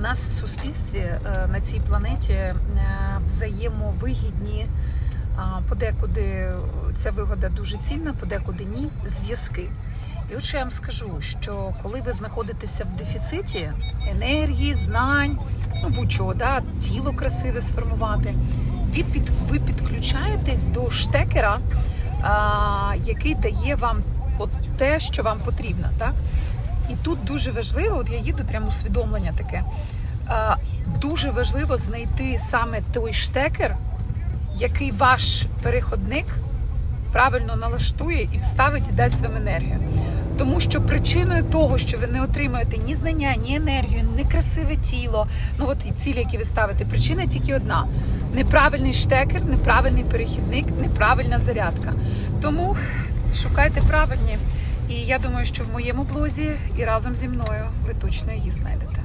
нас в суспільстві е, на цій планеті е, взаємовигідні, подекуди ця вигода дуже цінна, подекуди ні, зв'язки. І от що я вам скажу, що коли ви знаходитеся в дефіциті енергії, знань, ну будь-чого, да, тіло красиве сформувати, ви, під, ви підключаєтесь до штекера, а, який дає вам от те, що вам потрібно. Так? І тут дуже важливо, от я їду прямо усвідомлення таке. Дуже важливо знайти саме той штекер, який ваш переходник правильно налаштує і вставить і дасть вам енергію. Тому що причиною того, що ви не отримуєте ні знання, ні енергію, ні красиве тіло, ну от і цілі, які ви ставите, причина тільки одна: неправильний штекер, неправильний перехідник, неправильна зарядка. Тому шукайте правильні. І я думаю, що в моєму блозі і разом зі мною ви точно її знайдете.